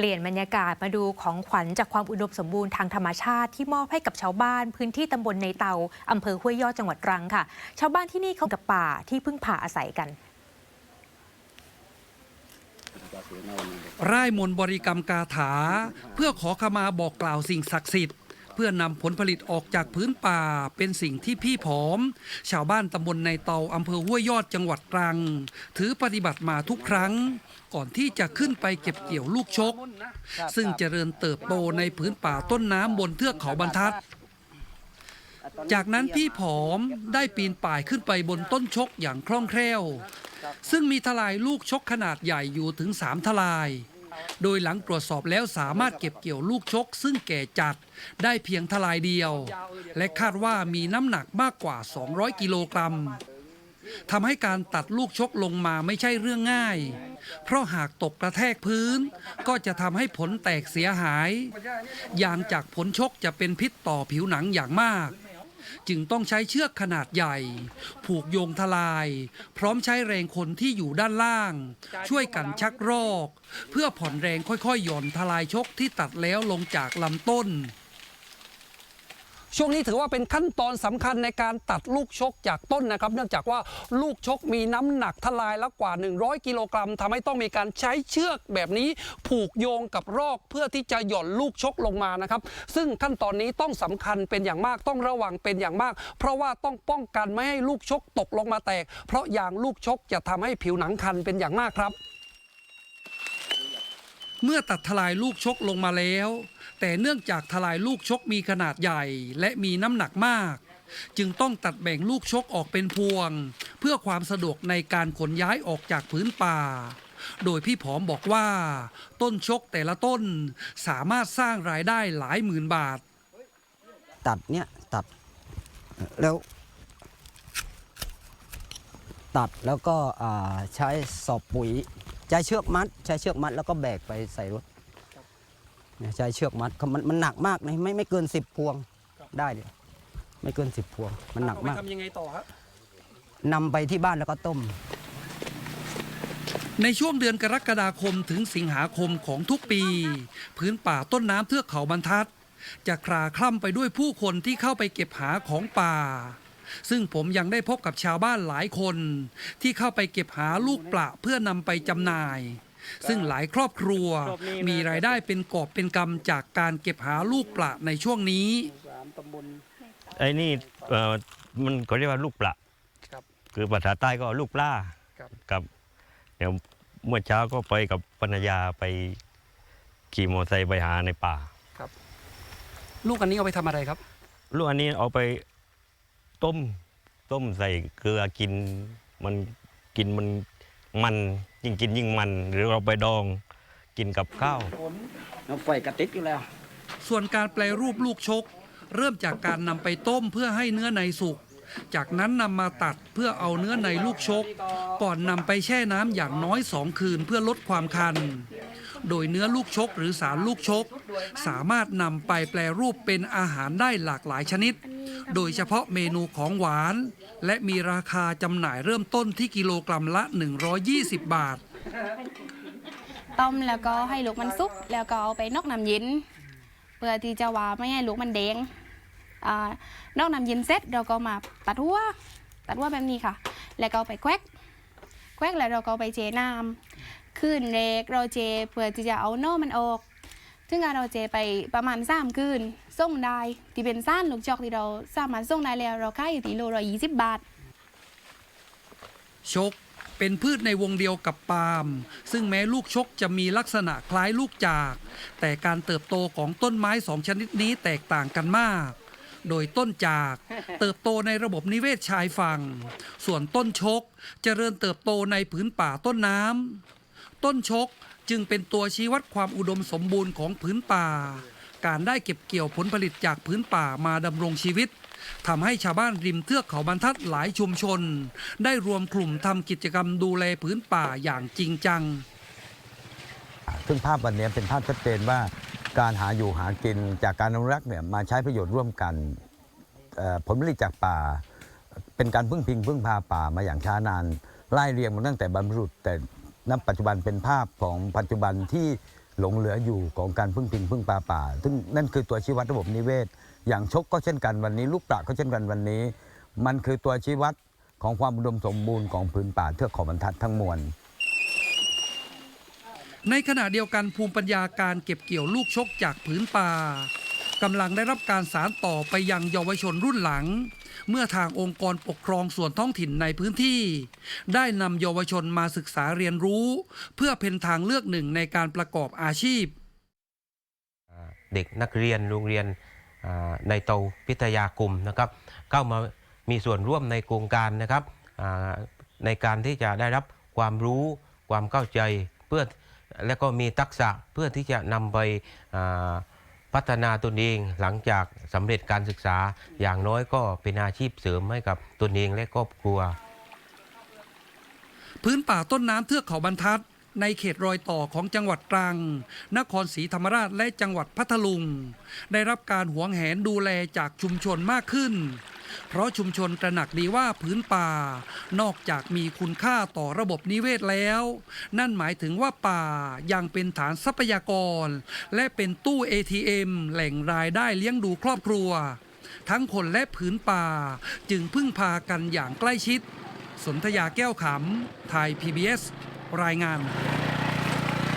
เปลี่ยนบรรยากาศมาดูของขวัญจากความอุดมสมบูรณ์ทางธรรมชาติที่มอบให้กับชาวบ้านพื้นที่ตำบลในเตาอำเภอห้วยยอดจังหวัดตรังค่ะ ชาวบ้านที่นี่เขากับป่าที่พึ่งพาอาศัยกันร่ายมนต์บริกรรมกาถา เพื่อขอขมาบอกกล่าวสิ่งศักดิ์สิทธิ์ พื่อนำผลผลิตออกจากพื้นป่าเป็นสิ่งที่พี่ผอม ชาวบ้านตำบลในเตาอำเภอห้วยยอดจังหวัดตรัง ถือปฏิบัติมาทุกครั้ง ก่อนที่จะขึ้นไปเก็บเกี่ยวลูกชก ซึ่งเจริญเติบโตในพื้นป่าต้นน้ำบนเทือกเขาบรรทัดจากนั้นพี่ผอมได้ปีนป่ายขึ้นไปบนต้นชกอย่างคล่องแคล่ว ซึ่งมีทลายลูกชกขนาดใหญ่อยู่ถึง3ทลาย โดยหลังตรวจสอบแล้วสามารถเก็บเกี่ยวลูกชก ซึ่งแก่จัดได้เพียงทลายเดียว และคาดว่ามีน้ำหนักมากกว่า 200 กิโลกรัมทำให้การตัดลูกชกลงมาไม่ใช่เรื่องง่าย เพราะหากตกกระแทกพื้น ก็จะทำให้ผลแตกเสียหาย ยางจากผลชกจะเป็นพิษต่อผิวหนังอย่างมาก จึงต้องใช้เชือกขนาดใหญ่ ผูกโยงทลาย พร้อมใช้แรงคนที่อยู่ด้านล่าง ช่วยกันชักรอก เพื่อผ่อนแรงค่อยๆหย่อนทลายชกที่ตัดแล้วลงจากลำต้น ช่วงนี้ถือว่าเป็นขั้นตอนสำคัญในการตัดลูกชกจากต้นนะครับ เนื่องจากว่าลูกชกมีน้ำหนักทลายแล้วกว่า 100 กิโลกรัมทำให้ต้องมีการใช้เชือกแบบนี้ผูกโยงกับรอกเพื่อที่จะหย่อนลูกชกลงมานะครับ ซึ่งขั้นตอนนี้ต้องสำคัญเป็นอย่างมากต้องระวังเป็นอย่างมาก เพราะว่าต้องป้องกันไม่ให้ลูกชกตกลงมาแตก เพราะยางลูกชกจะทำให้ผิวหนังคันเป็นอย่างมากครับ เมื่อตัดทลายลูกชกลงมาแล้ว แต่เนื่องจากทลายลูกชกมีขนาดใหญ่และมีน้ำหนักมาก จึงต้องตัดแบ่งลูกชกออกเป็นพวง เพื่อความสะดวกในการขนย้ายออกจากพื้นป่า โดยพี่ผอมบอกว่า ต้นชกแต่ละต้นสามารถสร้างรายได้หลายหมื่นบาท ตัดเนี่ยตัดแล้ว ตัดแล้วก็ใช้สอบปุ๋ย ใช้เชือกมัด ใช้เชือกมัดแล้วก็แบกไปใส่รถเนี่ยใช้เชือกมัดเขามันมันหนักมากนะไม่ไม่เกินสิบพวงได้เลยไม่เกินสิบพวง มันหนักมากทำยังไงต่อครับนำไปที่บ้านแล้วก็ต้ม ในช่วงเดือนกรกฎาคมถึงสิงหาคมของทุกปี พื้นป่าต้นน้ำเทือกเขาบรรทัด จะคลาคล่ำไปด้วยผู้คนที่เข้าไปเก็บหาของป่า ซึ่งผมยังได้พบกับชาวบ้านหลายคน ที่เข้าไปเก็บหาลูกปลาเพื่อนำไปจำหน่าย ซึ่งหลายครอบครัวมีรายได้เป็นกอบเป็นกำจากการเก็บหาลูกปลาในช่วงนี้ไอ้นี่เอ่อมันก็เรียกว่าลูกปลาครับ คือภาษาใต้ก็ลูกปลาครับ ครับเดี๋ยวเมื่อเช้าก็ไปกับภรรยาไปขี่มอเตอร์ไซค์ไปหาในป่า ลูกอันนี้เอาไปทำอะไรครับ ลูกอันนี้เอาไป ต้มต้มใส่เกลือกินมันกินมันมันยิ่งกินยิ่งมัน หรือเราไปดองกินกับข้าวเอาไฟกระติดอยู่แล้ว ส่วนการแปลรูปลูกชก เริ่มจากการนำไปต้มเพื่อให้เนื้อในสุก จากนั้นนำมาตัดเพื่อเอาเนื้อในลูกชก ก่อนนำไปแช่น้ำอย่างน้อยสองคืนเพื่อลดความคัน โดยเนื้อลูกชกหรือสารลูกชก สามารถนำไปแปลรูปเป็นอาหารได้หลากหลายชนิด โดยเฉพาะเมนูของหวาน และมีราคาจำหน่ายเริ่มต้นที่กิโลกรัมละ 120 บาท ต้มแล้วก็ให้ลูกมันสุก แล้วก็เอาไปนอกน้ำเย็นเพื่อที่จะว่าไม่ให้ลูกมันแดงอ่านอกน้ำเย็นเสร็จเราก็มาตัดหัวตัดหัวแบบนี้ค่ะ แล้วก็เอาไปแควกแควกแล้วเราก็เอาไปเจน้ำคืนเรกเราเจเพื่อที่จะเอานอกมันออก ซึ่งเราเจไปประมาณสามคืนส่งได้ที่เป็นซ่านลูกจอกที่เราสามารถส่งได้แล้วเราขายอยู่ที่โลละยี่สิบบาทชกเป็นพืชในวงเดียวกับปาล์มซึ่งแม้ลูกชกจะมีลักษณะคล้ายลูกจาก แต่การเติบโตของต้นไม้สองชนิดนี้แตกต่างกันมาก โดยต้นจาก เติบโตในระบบนิเวศชายฝั่ง ส่วนต้นชกจเจริญเติบโตในผืนป่าต้นน้ำ ต้นชกจึงเป็นตัวชี้วัดความอุดมสมบูรณ์ของผืนป่า การได้เก็บเกี่ยวผลผลิตจากผืนป่ามาดำรงชีวิตทำให้ชาวบ้านริมเทือกเขาบรรทัดหลายชุมชน ได้รวมกลุ่มทำกิจกรรมดูแลผืนป่าอย่างจริงจัง ซึ่งภาพวันนี้เป็นภาพชัดเจนว่าการหาอยู่หากินจากการอนุรักษ์เนี่ยมาใช้ประโยชน์ร่วมกันผลผลิตจากป่า เป็นการพึ่งพิงพึ่งพาป่ามาอย่างช้านานไล่เรียงมาตั้งแต่บรรพบุรุษแต่ ณปัจจุบันเป็นภาพของปัจจุบันที่หลงเหลืออยู่ของการพึ่งพิงพึ่งปลาป่า ซึ่งนั่นคือตัวชี้วัดระบบนิเวศ อย่างชกก็เช่นกันวันนี้ ลูกปลาก็เช่นกันวันนี้ มันคือตัวชี้วัดของความอุดมสมบูรณ์ของพื้นป่าเทือกเขาบรรทัดทั้งมวลในขณะเดียวกันภูมิปัญญาการเก็บเกี่ยวลูกชกจากผืนป่า กำลังได้รับการสารต่อไปยังเยาวชนรุ่นหลัง เมื่อทางองค์กรปกครองส่วนท้องถิ่นในพื้นที่ ได้นำเยาวชนมาศึกษาเรียนรู้ เพื่อเป็นทางเลือกหนึ่งในการประกอบอาชีพ เด็กนักเรียนโรงเรียนในเตาพิทยาคมนะครับเข้ามามีส่วนร่วมในโครงการนะครับในการที่จะได้รับความรู้ความเข้าใจเพื่อและก็มีทักษะเพื่อที่จะนำไปอ่า พัฒนาตนเองหลังจากสำเร็จการศึกษาอย่างน้อยก็เป็นอาชีพเสริมให้กับตนเองและครอบครัว พื้นป่าต้นน้ำเทือกเขาบรรทัด ในเขตรอยต่อของจังหวัดตรัง นครศรีธรรมราชและจังหวัดพัทลุง ได้รับการหวงแหนดูแลจากชุมชนมากขึ้น เพราะชุมชนตระหนักดีว่าพื้นป่า นอกจากมีคุณค่าต่อระบบนิเวศแล้ว นั่นหมายถึงว่าป่ายังเป็นฐานทรัพยากร และเป็นตู้ ATM แหล่งรายได้เลี้ยงดูครอบครัว ทั้งคนและผืนป่าจึงพึ่งพากันอย่างใกล้ชิด สนธยาแก้วขำไทย PBS รายงาน